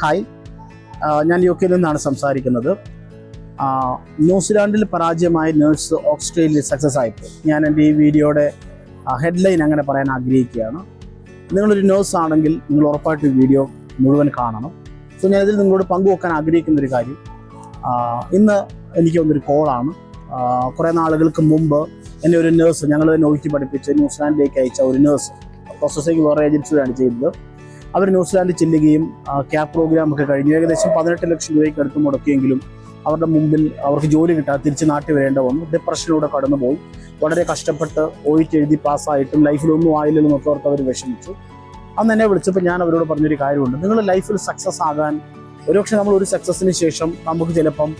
Hi. ഞാൻ U കെയിൽ നിന്നാണ് സംസാരിക്കുന്നത്. ന്യൂസിലാൻഡിൽ പരാജയമായ നേഴ്സ് ഓസ്ട്രേലിയയിൽ സക്സസ് ആയപ്പോൾ ഞാൻ എന്റെ ഈ വീഡിയോയുടെ ഹെഡ്ലൈൻ അങ്ങനെ പറയാൻ ആഗ്രഹിക്കുകയാണ്. നിങ്ങളൊരു നേഴ്സ് ആണെങ്കിൽ നിങ്ങൾ ഉറപ്പായിട്ടും വീഡിയോ മുഴുവൻ കാണണം. സോ ഞാൻ ഇതിൽ നിങ്ങളോട് പങ്കുവെക്കാൻ ആഗ്രഹിക്കുന്ന ഒരു കാര്യം. ഇന്ന് എനിക്ക് വന്നൊരു കോളാണ്. കുറേ നാളുകൾക്ക് മുമ്പ് എന്നെ ഒരു നേഴ്സ് ഞങ്ങൾ നോക്കി പഠിപ്പിച്ച് ന്യൂസിലാൻഡിലേക്ക് അയച്ച ഒരു നേഴ്സ് പ്രോസസ്സിംഗ് വേറെ ഏജൻസിയാണ് ചെയ്തത്. അവർ ന്യൂസിലാൻഡിൽ ചെല്ലുകയും ക്യാപ് പ്രോഗ്രാം ഒക്കെ കഴിഞ്ഞു. ഏകദേശം പതിനെട്ട് ലക്ഷം രൂപയ്ക്ക് അടുത്ത് മുടക്കിയെങ്കിലും അവരുടെ മുമ്പിൽ അവർക്ക് ജോലി കിട്ടാതെ തിരിച്ച് നാട്ടിൽ വരേണ്ട വന്നു. ഡിപ്രഷനിലൂടെ കടന്നുപോയി. വളരെ കഷ്ടപ്പെട്ട് ഓയിറ്റ് എഴുതി പാസ്സായിട്ടും ലൈഫിലൊന്നും ആയില്ലെന്നും ഒക്കെ ഓർത്ത് അവർ വിഷമിച്ചു. അന്ന് എന്നെ വിളിച്ചപ്പോൾ ഞാൻ അവരോട് പറഞ്ഞൊരു കാര്യമുണ്ട്. നിങ്ങൾ ലൈഫിൽ സക്സസ് ആകാൻ ഒരുപക്ഷെ നമ്മൾ ഒരു സക്സസിന് ശേഷം നമുക്ക് ചിലപ്പം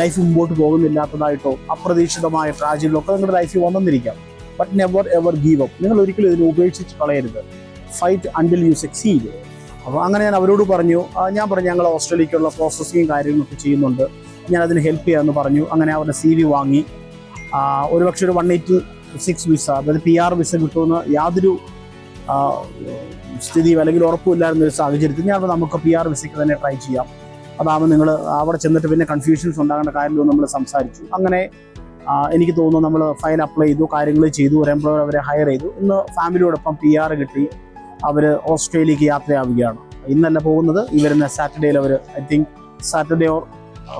ലൈഫ് മുമ്പോട്ട് പോകുന്നില്ലാത്തതായിട്ടോ അപ്രതീക്ഷിതമായ ട്രാജഡികളോ ഒക്കെ നിങ്ങളുടെ ലൈഫിൽ വന്നെന്നിരിക്കാം but never ever give up നിങ്ങൾ ഒരിക്കലും ഇതിനെ ഉപേക്ഷിച്ച് കളയരുത്. ഫൈറ്റ് അണ്ടിൽ യു സക്സീഡ് അപ്പോൾ അങ്ങനെ ഞാൻ അവരോട് പറഞ്ഞു ഞാൻ പറഞ്ഞു ഞങ്ങൾ ഓസ്ട്രേലിയക്കുള്ള പ്രോസസ്സിങ്ങും കാര്യങ്ങളൊക്കെ ചെയ്യുന്നുണ്ട്. ഞാൻ അതിന് ഹെൽപ്പ് ചെയ്യാമെന്ന് പറഞ്ഞു. അങ്ങനെ അവരുടെ സി വി വാങ്ങി. ഒരു ഒരുപക്ഷെ ഒരു വൺ എയ്റ്റി സിക്സ് വിസ അതായത് പി ആർ വിസ കിട്ടുമെന്ന് യാതൊരു സ്ഥിതിയും അല്ലെങ്കിൽ ഉറപ്പുമില്ലായിരുന്ന ഒരു സാഹചര്യത്തിൽ ഞാൻ നമുക്ക് പി ആർ വിസയ്ക്ക് തന്നെ ട്രൈ ചെയ്യാം. അതാകുമ്പോൾ നിങ്ങൾ അവിടെ ചെന്നിട്ട് പിന്നെ കൺഫ്യൂഷൻസ് ഉണ്ടാകേണ്ട കാര്യമില്ലെന്ന് നമ്മൾ സംസാരിച്ചു. അങ്ങനെ എനിക്ക് തോന്നുന്നു നമ്മൾ ഫയൽ അപ്ലൈ ചെയ്തു കാര്യങ്ങൾ ചെയ്തു ഒരു എംപ്ലോയർ അവരെ ഹയർ ചെയ്തു. ഇന്ന് ഫാമിലിയോടൊപ്പം പി ആർ കിട്ടി. അവർ ഓസ്ട്രേലിയക്ക് യാത്രയാവുകയാണ്. ഇന്നല്ല പോകുന്നത്. ഈ വരുന്ന സാറ്റർഡേയിൽ അവർ I think Saturday or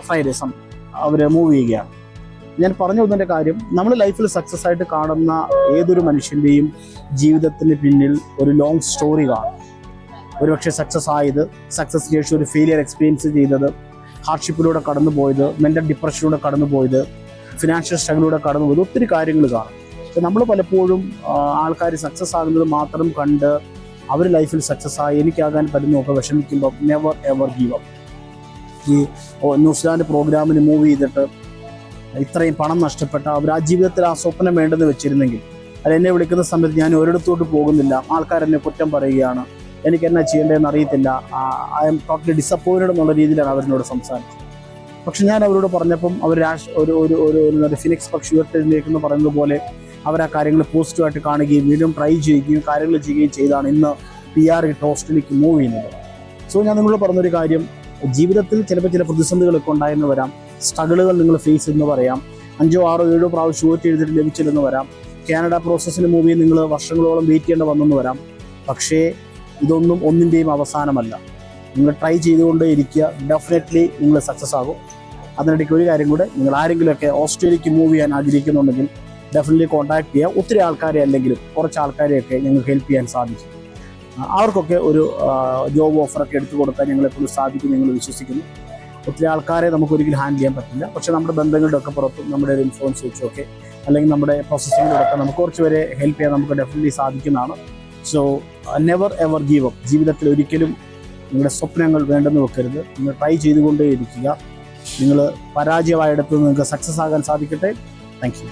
Friday some our move ചെയ്യുകയാണ്. ഞാൻ പറഞ്ഞു വന്നതിന്റെ കാര്യം നമ്മൾ ലൈഫിൽ സക്സസ് ആയിട്ട് കാണുന്ന ഏതൊരു മനുഷ്യന്റെയും ജീവിതത്തിന് പിന്നിൽ ഒരു ലോങ് സ്റ്റോറി കാണും. ഒരുപക്ഷെ സക്സസ് ആയത് സക്സസ് ശേഷം ഒരു ഫെയിലിയർ എക്സ്പീരിയൻസ് ചെയ്തത് ഹാർഡ്ഷിപ്പിലൂടെ കടന്നു പോയത് മെന്റൽ ഡിപ്രഷനിലൂടെ കടന്നു പോയത് ഫിനാൻഷ്യൽ സ്ട്രഗിളിലൂടെ കടന്നു പോയത് ഒത്തിരി കാര്യങ്ങൾ കാണും. നമ്മൾ പലപ്പോഴും ആൾക്കാർ സക്സസ് ആകുന്നത് മാത്രം കണ്ട് അവർ ലൈഫിൽ സക്സസ് ആയി എനിക്കാകാൻ പറ്റുന്നതൊക്കെ വിഷമിക്കുമ്പോൾ നെവർ എവർ ഗീവ് അപ്പ് ഈ ന്യൂസിലാൻഡ് പ്രോഗ്രാമിന് മൂവ് ചെയ്തിട്ട് ഇത്രയും പണം നഷ്ടപ്പെട്ട അവർ ആ ജീവിതത്തിൽ ആ സ്വപ്നം വേണ്ടെന്ന് വെച്ചിരുന്നെങ്കിൽ അത് എന്നെ വിളിക്കുന്ന സമയത്ത് ഞാൻ ഒരിടത്തോട്ട് പോകുന്നില്ല. ആൾക്കാർ എന്നെ കുറ്റം പറയുകയാണ്. എനിക്ക് എന്നാ ചെയ്യേണ്ടതെന്ന് അറിയത്തില്ല. ഐ എം ടോട്ടലി ഡിസപ്പോയിന്റഡ് എന്നുള്ള രീതിയിലാണ് അവരിനോട് സംസാരിച്ചത്. പക്ഷെ ഞാൻ അവരോട് പറഞ്ഞപ്പം അവർ രാഷ് ഒരു ഒരു ഒരു ഫിനിക്സ് പക്ഷി ഉയർത്തെഴുന്നേക്കെന്ന് പറയുന്നത് പോലെ അവർ ആ കാര്യങ്ങൾ പോസിറ്റീവായിട്ട് കാണുകയും വീണ്ടും ട്രൈ ചെയ്യുകയും കാര്യങ്ങൾ ചെയ്യുകയും ചെയ്താണ് ഇന്ന് പി ആർ ഇട്ട് ഹോസ്റ്റലിലേക്ക് മൂവ് ചെയ്യുന്നത്. സോ ഞാൻ നിങ്ങളോട് പറഞ്ഞൊരു കാര്യം. ജീവിതത്തിൽ ചിലപ്പോൾ ചില പ്രതിസന്ധികളൊക്കെ ഉണ്ടായെന്ന് വരാം. സ്ട്രഗിളുകൾ നിങ്ങൾ ഫേസ് എന്ന് പറയാം. അഞ്ചോ ആറോ ഏഴോ പ്രാവശ്യം ഓറ്റ് എഴുതിയിട്ട് ലഭിച്ചില്ലെന്ന് വരാം. കാനഡ പ്രോസസ്സിന് മൂവ് നിങ്ങൾ വർഷങ്ങളോളം വെയിറ്റ് ചെയ്യേണ്ട വന്നെന്ന് വരാം. പക്ഷേ ഇതൊന്നും ഒന്നിന്റെയും അവസാനമല്ല. നിങ്ങൾ ട്രൈ ചെയ്തുകൊണ്ടേ ഇരിക്കുക. ഡെഫിനറ്റ്ലി നിങ്ങൾ സക്സസ് ആകും. അതിനിടയ്ക്ക് ഒരു കാര്യം കൂടെ നിങ്ങൾ ആരെങ്കിലുമൊക്കെ ഓസ്ട്രേലിയക്ക് മൂവ് ചെയ്യാൻ ആഗ്രഹിക്കുന്നുണ്ടെങ്കിൽ ഡെഫിനറ്റ്ലി കോൺടാക്ട് ചെയ്യുക ഒത്തിരി ആൾക്കാരെ അല്ലെങ്കിലും കുറച്ച് ആൾക്കാരെയൊക്കെ ഞങ്ങൾക്ക് ഹെൽപ്പ് ചെയ്യാൻ സാധിച്ചു. അവർക്കൊക്കെ ഒരു ജോബ് ഓഫറൊക്കെ എടുത്തു കൊടുക്കാൻ ഞങ്ങളെപ്പോഴും സാധിക്കും ഞങ്ങൾ വിശ്വസിക്കുന്നു. ഒത്തിരി ആൾക്കാരെ നമുക്ക് ഒരിക്കലും ഹാൻഡിൽ ചെയ്യാൻ പറ്റില്ല. പക്ഷേ നമ്മുടെ ബന്ധങ്ങളുടെ ഒക്കെ പുറത്തും നമ്മുടെ ഒരു ഇൻഫ്ലുവൻസ് വെച്ചൊക്കെ അല്ലെങ്കിൽ നമ്മുടെ പ്രോസസ്സിങ്ങിലൂടെ നമുക്ക് കുറച്ച് പേരെ ഹെൽപ്പ് ചെയ്യാൻ നമുക്ക് ഡെഫിനറ്റ്ലി സാധിക്കുന്നതാണ്. So never ever give up ജീവിതത്തിൽ ഒരിക്കലും നിങ്ങളുടെ സ്വപ്നങ്ങൾ വേണ്ടെന്ന് വെക്കരുത്. നിങ്ങൾ ട്രൈ ചെയ്തുകൊണ്ടേ ഇരിക്കുക നിങ്ങൾ പരാജയമായിടത്ത് നിങ്ങൾക്ക് സക്സസ് ആകാൻ സാധിക്കട്ടെ. Thank you